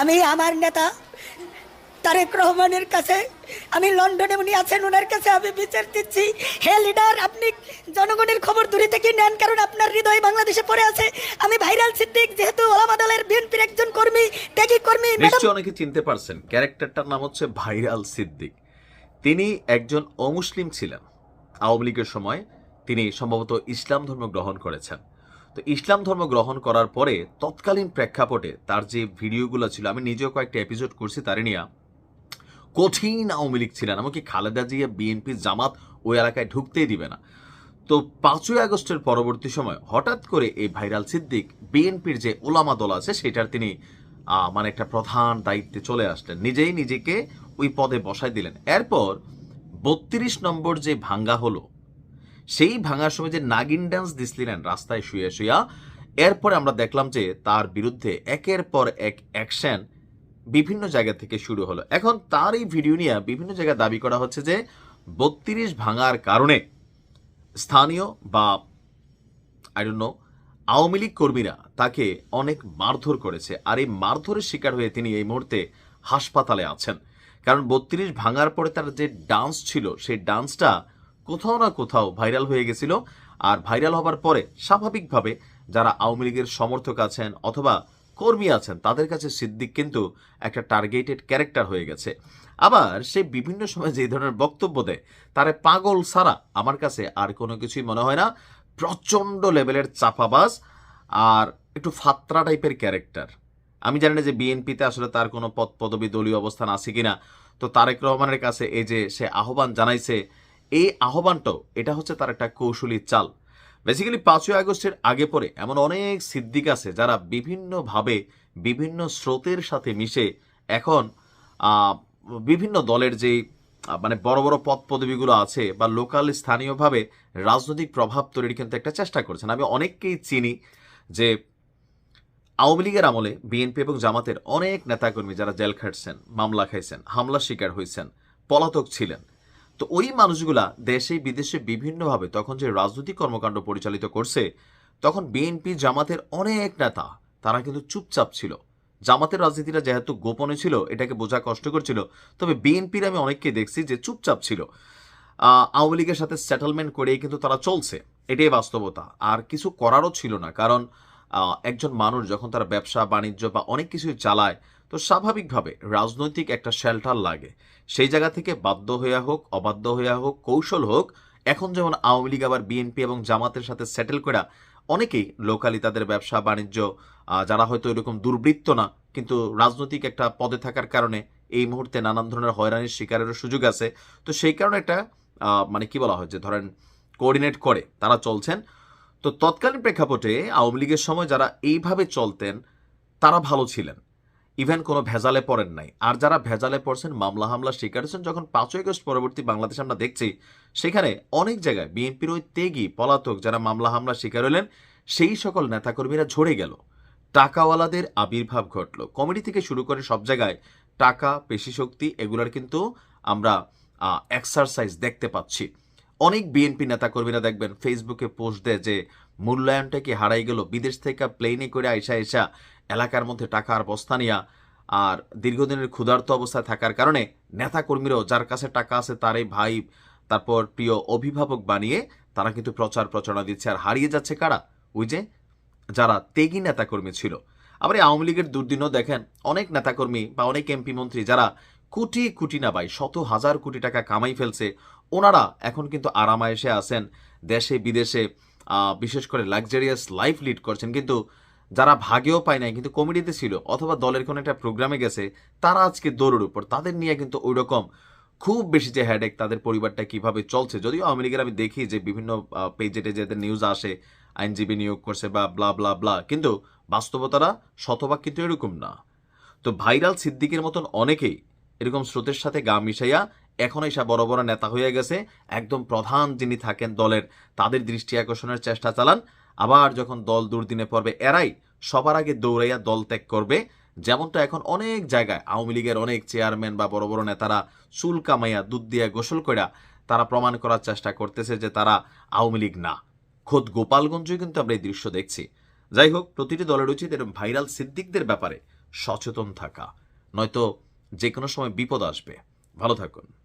আমি আমার নেতা, তারেক রহমানের কাছে, আমি লন্ডনে উনি আছেন ওনার কাছে আমি বিচার দিচ্ছি। হে লিডার, আপনি জনগণের খবর দূরে থেকে নেন, কারণ আপনার হৃদয় বাংলাদেশে পড়ে আছে। আমি ভাইরাল সিদ্দিক, যেহেতু ওলামা দলের বিএনপির একজন কর্মী, ত্যাগী কর্মী নিশ্চয় অনেকে চিনতে পারছেন, ক্যারেক্টারটার নাম হচ্ছে ভাইরাল সিদ্দিক। তিনি একজন অমুসলিম ছিলেন। আওয়ামী লীগের সময় তিনি সম্ভবত ইসলাম ধর্ম গ্রহণ করেছেন। তো ইসলাম ধর্ম গ্রহণ করার পরে তৎকালীন প্রেক্ষাপটে তার যে ভিডিওগুলো ছিল, আমি নিজেও কয়েকটা এপিসোড করছি তারে নিয়ে। কঠিন আওয়ামী লীগ ছিলেন, এমনকি খালেদা জিয়া, বিএনপি, জামাত ওই এলাকায় ঢুকতেই দিবে না। তো পাঁচই আগস্টের পরবর্তী সময় হঠাৎ করে এই ভাইরাল সিদ্দিক বিএনপির যে ওলামা দল আছে, সেটার তিনি মানে একটা প্রধান দায়িত্বে চলে আসলেন। নিজেই নিজেকে ওই পদে বসাই দিলেন। এরপর বত্রিশ নম্বর যে ভাঙ্গা হলো সেই ভাঙার সময় যে নাগিন ডান্স দিছিলেন রাস্তায় শুয়ে শুয়া, এরপরে আমরা দেখলাম যে তার বিরুদ্ধে একের পর এক অ্যাকশন বিভিন্ন জায়গা থেকে শুরু হলো। এখন তার এই ভিডিও নিয়ে বিভিন্ন জায়গায় দাবি করা হচ্ছে যে বত্রিশ ভাঙার কারণে স্থানীয় বা আই ডোন্ট আওয়ামী লীগ কর্মীরা তাকে অনেক মারধর করেছে। আর এই মারধরের শিকার হয়ে তিনি এই মুহূর্তে হাসপাতালে আছেন। কারণ বত্রিশ ভাঙার পরে তার যে ডান্স ছিল, সেই ডান্সটা কোথাও না কোথাও ভাইরাল হয়ে গেছিল। আর ভাইরাল হবার পরে স্বাভাবিকভাবে যারা আওয়ামী লীগের সমর্থক আছেন অথবা কর্মী আছেন, তাদের কাছে সিদ্দিক কিন্তু একটা টার্গেটেড ক্যারেক্টার হয়ে গেছে। আবার সে বিভিন্ন সময় যে ধরনের বক্তব্য দেয়, তারে পাগল ছাড়া আমার কাছে আর কোনো কিছুই মনে হয় না। প্রচণ্ড লেভেলের চাপাবাজ আর একটু ফাত্রা টাইপের ক্যারেক্টার আমি জানি না যে বিএনপিতে আসলে তার কোনো পদ পদবি দলীয় অবস্থান আছে কিনা। তো তারেক রহমানের কাছে এই যে সে আহ্বান জানাইছে এই আহ্বানটাও এটা হচ্ছে তার একটা কৌশলী চাল। বেসিক্যালি পাঁচই আগস্টের আগে পরে এমন অনেক সিদ্দিক আছে যারা বিভিন্নভাবে বিভিন্ন স্রোতের সাথে মিশে এখন বিভিন্ন দলের যেই মানে বড় বড় পদ পদবিগুলো আছে বা লোকাল স্থানীয়ভাবে রাজনৈতিক প্রভাব তৈরির কিন্তু একটা চেষ্টা করছেন। আমি অনেককেই চিনি যে আওয়ামী লীগের আমলে বিএনপি এবং জামাতের অনেক নেতাকর্মী যারা জেল খাটছেন, মামলা খাইছেন হামলার শিকার হয়েছেন পলাতক ছিলেন। তো ওই মানুষগুলা দেশে, বিদেশে বিভিন্নভাবে তখন যে রাজনৈতিক কর্মকাণ্ড পরিচালিত করছে, তখন বিএনপি জামাতের অনেক নেতা, তারা কিন্তু চুপচাপ ছিল। জামাতের রাজনীতিটা যেহেতু গোপনে ছিল, এটাকে বোঝা কষ্টকর ছিল। তবে বিএনপির আমি অনেককে দেখছি যে চুপচাপ ছিল। আওয়ামী লীগের সাথে সেটেলমেন্ট করেই কিন্তু তারা চলছে। এটাই বাস্তবতা। আর কিছু করারও ছিল না। কারণ একজন মানুষ যখন তারা ব্যবসা, বাণিজ্য বা অনেক কিছুই চালায় তো স্বাভাবিকভাবে রাজনৈতিক একটা শেল্টার লাগে। সেই জায়গা থেকে বাধ্য হইয়া হোক, অবাধ্য হইয়া হোক, কৌশল হোক, এখন যেমন আওয়ামী লীগ আবার বিএনপি এবং জামাতের সাথে সেটেল করা অনেকেই লোকালি তাদের ব্যবসা, বাণিজ্য যারা হয়তো এরকম দুর্বৃত্ত না, কিন্তু রাজনৈতিক একটা পদে থাকার কারণে এই মুহূর্তে নানান ধরনের হয়রানির শিকারেরও সুযোগ আছে। তো সেই কারণে একটা মানে কি বলা হয় যে ধরেন কোঅর্ডিনেট করে, তারা চলছেন। তো তৎকালীন প্রেক্ষাপটে আওয়ামী লীগের সময় যারা এইভাবে চলতেন, তারা ভালো ছিলেন। ইভেন কোনো ভেজালে পড়েন নাই। আর যারা ভেজালে পড়ছেন, মামলা হামলা শিকার হয়েছেন, যখন পাঁচই আগস্ট পরবর্তী বাংলাদেশ আমরা দেখছি, সেখানে অনেক জায়গায় বিএনপির ওই তেগি পলাতক যারা মামলা হামলা শিকার হলেন, সেই সকল নেতাকর্মীরা ঝরে গেল। টাকাওয়ালাদের আবির্ভাব ঘটল। কমেডি থেকে শুরু করে সব জায়গায় টাকা পেশি শক্তি এগুলোর কিন্তু আমরা এক্সারসাইজ দেখতে পাচ্ছি। অনেক বিএনপি নেতাকর্মীরা দেখবেন ফেসবুকে পোস্ট দেয় যে, মূল্যায়নটা কি হারাই গেল? বিদেশ থেকে প্লেনে করে আইসা আইসা এলাকার মধ্যে টাকার বস্তা নিয়া আর দীর্ঘদিনের ক্ষুধার্ত অবস্থায় থাকার কারণে নেতাকর্মীরাও যার কাছে টাকা আছে তারই ভাই, তারপর প্রিয় অভিভাবক বানিয়ে তারা কিন্তু প্রচার প্রচারণা দিচ্ছে। আর হারিয়ে যাচ্ছে কারা? ওই যে, যারা তেগি নেতাকর্মী ছিল। আবার এই আওয়ামী লীগের দুর্দিনও দেখেন অনেক নেতাকর্মী বা অনেক এমপি মন্ত্রী যারা কোটি কোটি না ভাই, শত হাজার কোটি টাকা কামাই ফেলছে ওনারা এখন কিন্তু আরামায়েশে আছেন, দেশে, বিদেশে বিশেষ করে লাক্সারিয়াস লাইফ লিড করছেন। কিন্তু যারা ভাগেও পায় নাই, কিন্তু কমিটিতে ছিল অথবা দলের কোনো একটা প্রোগ্রামে গেছে, তারা আজকে দৌড়ের উপর। তাদের নিয়ে কিন্তু ওই রকম খুব বেশি যে হ্যাডেক তাদের পরিবারটা কীভাবে চলছে। যদিও লীগের আমি দেখি যে বিভিন্ন পেজে টেজেদের নিউজ আসে, আইনজীবী নিয়োগ করছে বা ব্লা ব্লা ব্লা কিন্তু বাস্তবতারা শতভাগ কিন্তু এরকম না। তো ভাইরাল সিদ্দিকের মতন অনেকেই এরকম স্রোতের সাথে গা মিশাইয়া এখন এসা বড় বড় নেতা হয়ে গেছে। একদম প্রধান যিনি থাকেন দলের, তাদের দৃষ্টি আকর্ষণের চেষ্টা চালান। আবার যখন দল দুর্দিনে পড়বে, এরাই সবার আগে দৌড়াইয়া দল ত্যাগ করবে। যেমনটা এখন অনেক জায়গায়, আওয়ামী লীগের অনেক চেয়ারম্যান বা বড় বড় নেতারা চুল কামাইয়া, দুধ দিয়া গোসল কইরা তারা প্রমাণ করার চেষ্টা করতেছে যে তারা আওয়ামী লীগ না। খোদ গোপালগঞ্জে কিন্তু আমরা এই দৃশ্য দেখছি। যাই হোক, প্রতিটি দলের উচিত এরকম ভাইরাল সিদ্দিকদের ব্যাপারে সচেতন থাকা। নয়তো যে কোনো সময় বিপদ আসবে। ভালো থাকুন।